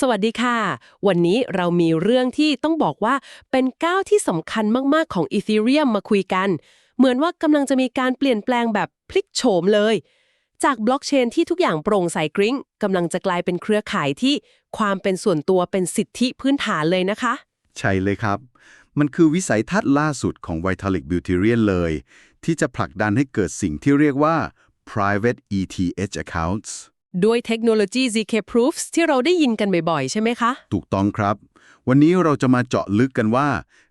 สวัสดีค่ะ วันนี้เรามีเรื่องที่ต้องบอกว่าเป็นก้าวที่สำคัญมาก ๆ ของ Ethereum มาคุยกัน เหมือนว่ากำลังจะมีการเปลี่ยนแปลงแบบพลิกโฉมเลย จากบล็อกเชนที่ทุกอย่างโปร่งใสกริ้งกำลังจะกลายเป็นเครือข่ายที่ความเป็นส่วนตัวเป็นสิทธิพื้นฐานเลยนะคะ ใช่เลยครับ มันคือวิสัยทัศน์ล่าสุดของ Vitalik Buterin เลย ที่จะผลักดันให้เกิดสิ่งที่เรียกว่า private ETH accounts ด้วยเทคโนโลยี ZK Proofs ที่เราได้ยินกันบ่อยๆ ใช่ไหมคะ ถูกต้องครับ วันนี้เราจะมาเจาะลึกกันว่า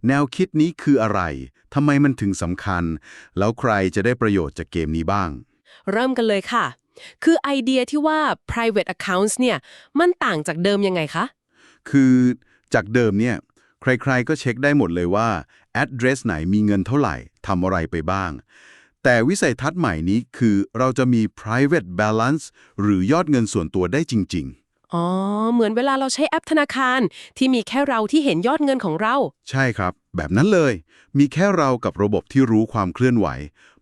แนวคิดนี้คืออะไรทำไมมันถึงสำคัญ แล้วใครจะได้ประโยชน์จากเกมนี้บ้าง เริ่มกันเลยค่ะ คือไอเดียที่ว่า private accounts เนี่ย มันต่างจากเดิมยังไงคะ คือจากเดิมเนี่ย ใครๆก็เช็คได้หมดเลยว่า address ไหนมีเงินเท่าไหร่ทำอะไรไปบ้าง แต่วิสัยทัศน์ใหม่นี้คือเราจะมี private balance หรือยอดเงินส่วนตัวได้จริงอ๋อ เหมือนเวลาเราใช้แอปธนาคาร ที่มีแค่เราที่เห็นยอดเงินของเราๆใช่ครับ แบบนั้นเลย มีแค่เรากับระบบที่รู้ความเคลื่อนไหว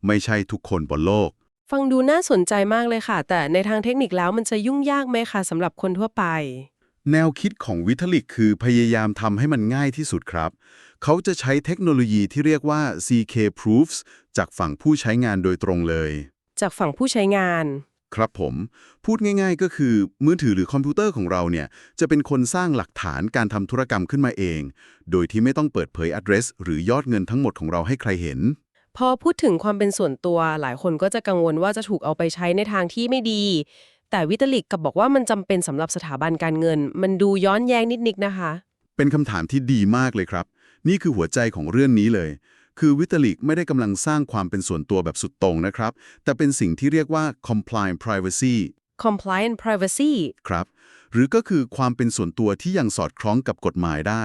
ไม่ใช่ทุกคนบนโลก ฟังดูน่าสนใจมากเลยค่ะ แต่ในทางเทคนิคแล้วมันจะยุ่งยากไหมคะสำหรับคนทั่วไป แนวคิดของวิทลิกคือพยายามทำให้มันง่ายที่สุดครับ เขาจะใช้เทคโนโลยีที่เรียกว่า CK Proofs จากฝั่งผู้ใช้งานโดยตรงเลย จากฝั่งผู้ใช้งาน ครับผม พูดง่ายๆก็คือ มือถือหรือคอมพิวเตอร์ของเราเนี่ย จะเป็นคนสร้างหลักฐานการทำธุรกรรมขึ้นมาเอง โดยที่ไม่ต้องเปิดเผย address หรือยอดเงินทั้งหมดของเราให้ใครเห็น พอพูดถึงความเป็นส่วนตัว หลายคนก็จะกังวลว่าจะถูกเอาไปใช้ในทางที่ไม่ดี แต่วิตาลิกกับบอกว่ามันจำเป็นสำหรับสถาบันการเงิน มันดูย้อนแย้งนิดๆนะคะ เป็นคำถามที่ดีมากเลยครับ นี่คือหัวใจของเรื่องนี้เลย คือวิตาลิกไม่ได้กำลังสร้างความเป็นส่วนตัวแบบสุดตรงนะครับ แต่เป็นสิ่งที่เรียกว่า compliant privacy compliant privacy ครับ หรือก็คือความเป็นส่วนตัวที่ยังสอดคล้องกับกฎหมายได้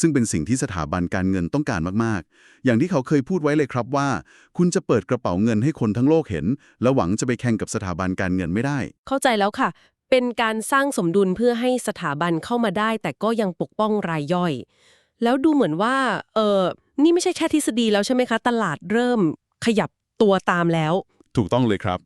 ซึ่งเป็นสิ่งที่สถาบันการเงินต้องการมากๆ อย่างที่เขาเคยพูดไว้เลยครับว่า คุณจะเปิดกระเป๋าเงินให้คนทั้งโลกเห็น แล้วหวังจะไปแข่งกับสถาบันการเงินไม่ได้ เข้าใจแล้วค่ะ เป็นการสร้างสมดุลเพื่อให้สถาบันเข้ามาได้ แต่ก็ยังปกป้องรายย่อย แล้วดูเหมือนว่า เออนี่ไม่ใช่แค่ทฤษฎีแล้วใช่ไหมคะ ตลาดเริ่มขยับตัวตามแล้ว ถูกต้องเลยครับ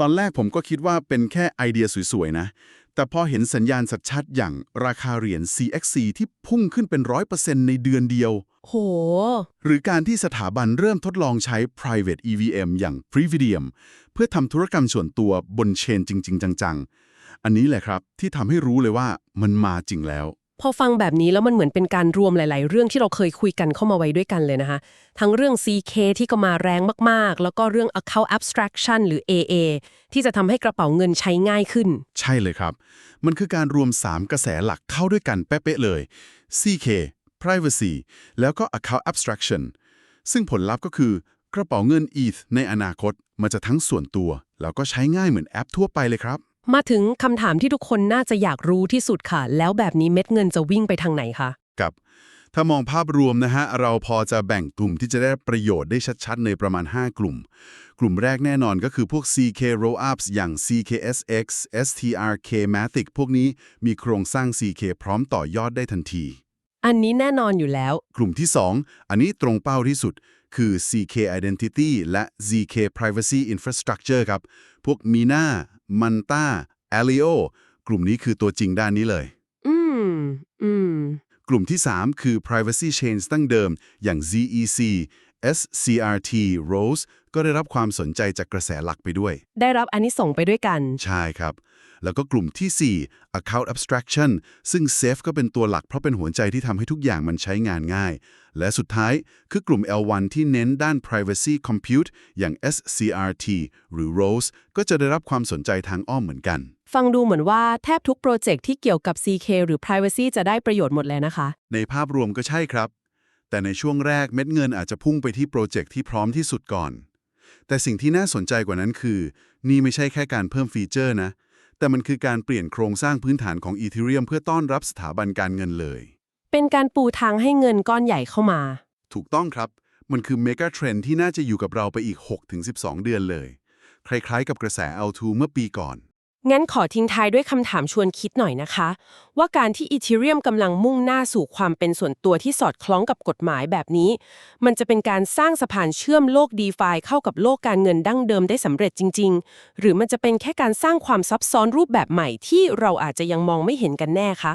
ตอนแรกผมก็คิดว่าเป็นแค่ไอเดียสวยๆนะ แต่พอเห็นสัญญาณชัดๆอย่างราคาเหรียญ CXC ที่พุ่งขึ้นเป็น 100%ในเดือนเดียว โห หรือการที่สถาบันเริ่มทดลองใช้ private EVM อย่าง Previdium เพื่อทำธุรกรรมส่วนตัวบนเชนจริง ๆ จังๆ อันนี้แหละครับที่ทำให้รู้เลยว่ามันมาจริงแล้ว พอฟังแบบนี้แล้วมันเหมือนเป็นการรวมหลาย ๆ เรื่องที่เราเคยคุยกันเข้ามาไว้ด้วยกันเลยนะคะ ทั้งเรื่อง CK ที่ก็มาแรงมาก ๆ แล้วก็เรื่อง account abstraction หรือ AA ที่จะทำให้กระเป๋าเงินใช้ง่ายขึ้น ใช่เลยครับ มันคือการรวม 3 กระแสหลักเข้าด้วยกันเป๊ะเลย CK Privacy แล้วก็ Account Abstraction ซึ่งผลลัพธ์ก็คือกระเป๋าเงิน ETH ในอนาคตมันจะทั้งส่วนตัว แล้วก็ใช้ง่ายเหมือนแอปทั่วไปเลยครับ มาถึงคำถามที่ทุกคนน่าจะอยากรู้ที่สุดค่ะ แล้วแบบนี้เม็ดเงินจะวิ่งไปทางไหนคะ กับ ถ้ามองภาพรวมนะฮะ เราพอจะแบ่งกลุ่มที่จะได้ประโยชน์ได้ชัดๆ ในประมาณ 5 กลุ่ม กลุ่มแรกแน่นอนก็คือพวก CK Rollups อย่าง CKSX STRK Matic พวกนี้มีโครงสร้าง CK พร้อมต่อยอดได้ทันที อันนี้แน่นอนอยู่แล้ว กลุ่มที่ 2 อันนี้ตรงเป้าที่สุด คือ CK Identity และ ZK Privacy Infrastructure ครับ พวก Mina Manta Alio กลุ่มนี้คือตัวจริงด้านนี้เลย อืม อืม กลุ่มที่ 3 คือ privacy chains ตั้งเดิมอย่าง ZEC SCRT Rose ก็ได้รับความสนใจจากกระแสหลักไปด้วย ได้รับอันนี้ส่งส์ไปด้วยกัน ใช่ครับ แล้วก็กลุ่มที่ 4 account abstraction ซึ่ง Safe ก็เป็นตัวหลักเพราะเป็นหัวใจที่ทำให้ทุกอย่างมันใช้งานง่าย และสุดท้ายคือกลุ่ม L1 ที่เน้นด้าน privacy compute อย่าง SCRT หรือ Rose ก็จะได้รับความสนใจทางอ้อมเหมือนกัน ฟังดูเหมือนว่าแทบทุกโปรเจกต์ที่เกี่ยวกับ CK หรือ Privacy จะได้ประโยชน์หมดเลยนะคะ ในภาพรวมก็ใช่ครับ แต่ในช่วงแรกเม็ดเงินอาจจะพุ่งไปที่โปรเจกต์ที่พร้อมที่สุดก่อน แต่สิ่งที่น่าสนใจกว่านั้นคือ นี่ไม่ใช่แค่การเพิ่มฟีเจอร์นะ แต่มันคือการเปลี่ยนโครงสร้างพื้นฐานของ Ethereum เพื่อต้อนรับสถาบันการเงินเลย เป็นการปูทางให้เงินก้อนใหญ่เข้ามา ถูกต้องครับ มันคือเมกะเทรนที่น่าจะอยู่กับเราไปอีก 6-12 เดือนเลย คล้ายๆ กับกระแส L2 เมื่อปีก่อน งั้นขอทิ้งท้ายด้วยคำถามชวนคิดหน่อยนะคะ ว่าการที่อีเทเรียมกำลังมุ่งหน้าสู่ความเป็นส่วนตัวที่สอดคล้องกับกฎหมายแบบนี้ มันจะเป็นการสร้างสะพานเชื่อมโลกดีฟาเข้ากับโลกการเงินดั้งเดิมได้สำเร็จจริง ๆ หรือมันจะเป็นแค่การสร้างความซับซ้อนรูปแบบใหม่ที่เราอาจจะยังมองไม่เห็นกันแน่คะ